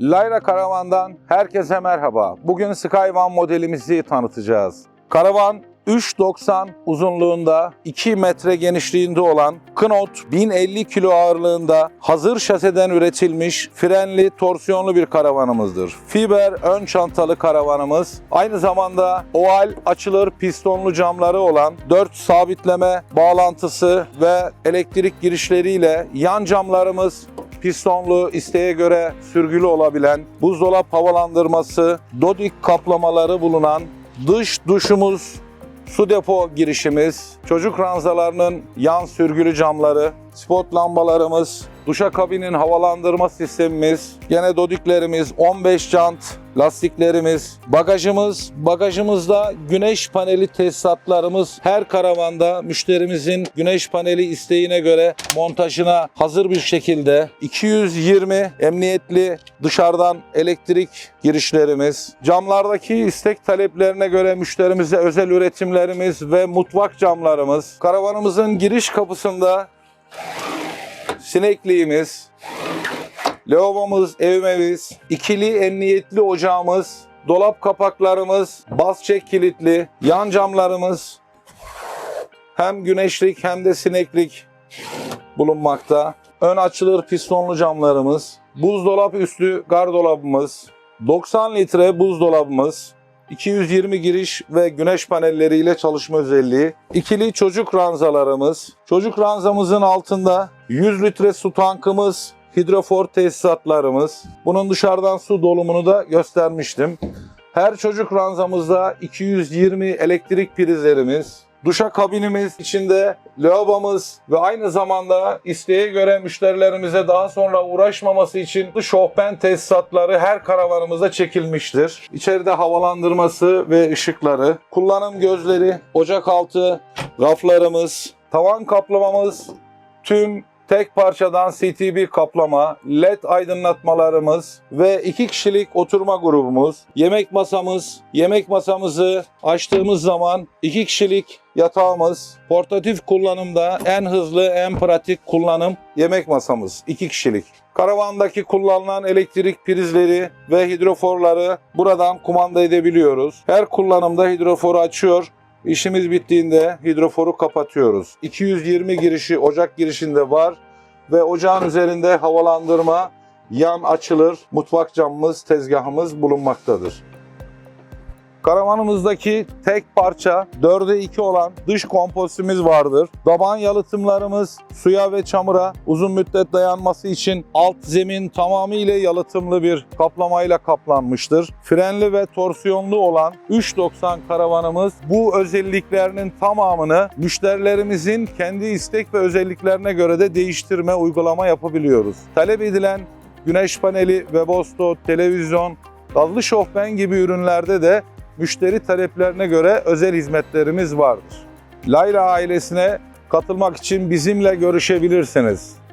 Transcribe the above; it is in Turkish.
Layra Karavan'dan herkese merhaba. Bugün Skyvan modelimizi tanıtacağız. Karavan 3.90 uzunluğunda 2 metre genişliğinde olan Knot 1050 kilo ağırlığında hazır şaseden üretilmiş frenli torsiyonlu bir karavanımızdır. Fiber ön çantalı karavanımız aynı zamanda oval açılır pistonlu camları olan 4 sabitleme bağlantısı ve elektrik girişleriyle yan camlarımız pistonlu, isteğe göre sürgülü olabilen, buzdolap havalandırması, dodik kaplamaları bulunan, dış duşumuz, su depo girişimiz, çocuk ranzalarının yan sürgülü camları, spot lambalarımız, duşakabinin havalandırma sistemimiz, gene dodiklerimiz, 15 jant, lastiklerimiz, bagajımız, bagajımızda güneş paneli tesisatlarımız her karavanda müşterimizin güneş paneli isteğine göre montajına hazır bir şekilde 220 emniyetli dışarıdan elektrik girişlerimiz, camlardaki istek taleplerine göre müşterimize özel üretimlerimiz ve mutfak camlarımız, karavanımızın giriş kapısında sinekliğimiz, lavabomuz, evimiz, ikili emniyetli ocağımız, dolap kapaklarımız, bas çek kilitli, yan camlarımız, hem güneşlik hem de sineklik bulunmakta. Ön açılır pistonlu camlarımız, buzdolap üstü gardolabımız, 90 litre buzdolabımız, 220 giriş ve güneş panelleriyle çalışma özelliği, ikili çocuk ranzalarımız, çocuk ranzamızın altında 100 litre su tankımız, hidrofor tesisatlarımız, bunun dışarıdan su dolumunu da göstermiştim. Her çocuk ranzamızda 220 elektrik prizlerimiz, duşa kabinimiz içinde lavabomuz ve aynı zamanda isteğe göre müşterilerimize daha sonra uğraşmaması için şofben tesisatları her karavanımıza çekilmiştir. İçeride havalandırması ve ışıkları, kullanım gözleri, ocak altı raflarımız, tavan kaplamamız, tüm tek parçadan CTB kaplama, LED aydınlatmalarımız ve iki kişilik oturma grubumuz, yemek masamız, yemek masamızı açtığımız zaman iki kişilik yatağımız, portatif kullanımda en hızlı, en pratik kullanım yemek masamız, iki kişilik. Karavandaki kullanılan elektrik prizleri ve hidroforları buradan kumanda edebiliyoruz. Her kullanımda hidroforu açıyor, İşimiz bittiğinde hidroforu kapatıyoruz. 220 girişi ocak girişinde var ve ocağın üzerinde havalandırma, yan açılır, mutfak camımız, tezgahımız bulunmaktadır. Karavanımızdaki tek parça 4'e 2 olan dış kompozitimiz vardır. Daban yalıtımlarımız suya ve çamura uzun müddet dayanması için alt zemin tamamıyla yalıtımlı bir kaplamayla kaplanmıştır. Frenli ve torsiyonlu olan 390 karavanımız bu özelliklerinin tamamını müşterilerimizin kendi istek ve özelliklerine göre de değiştirme uygulama yapabiliyoruz. Talep edilen güneş paneli, webosto, televizyon, gazlı şofben gibi ürünlerde de müşteri taleplerine göre özel hizmetlerimiz vardır. Layla ailesine katılmak için bizimle görüşebilirsiniz.